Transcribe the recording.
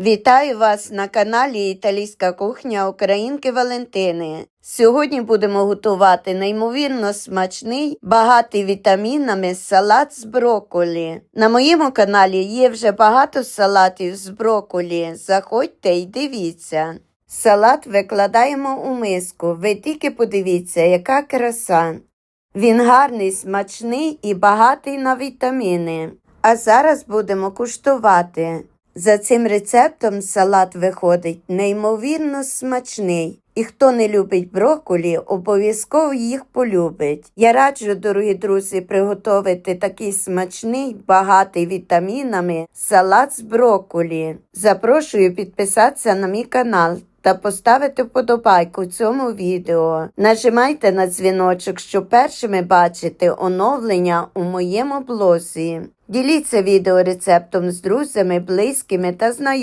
Вітаю вас на каналі Італійська кухня Українки Валентини. Сьогодні будемо готувати неймовірно смачний, багатий вітамінами салат з брокколі. На моєму каналі є вже багато салатів з брокколі. Заходьте і дивіться. Салат викладаємо у миску. Ви тільки подивіться, яка краса. Він гарний, смачний і багатий на вітаміни. А зараз будемо куштувати. За цим рецептом салат виходить неймовірно смачний. І хто не любить брокколі, обов'язково їх полюбить. Я раджу, дорогі друзі, приготувати такий смачний, багатий вітамінами салат з брокколі. Запрошую підписатися на мій канал та поставити вподобайку цьому відео. Нажимайте на дзвіночок, щоб першими бачити оновлення у моєму блозі. Діліться відео рецептом з друзями, близькими та знайомими.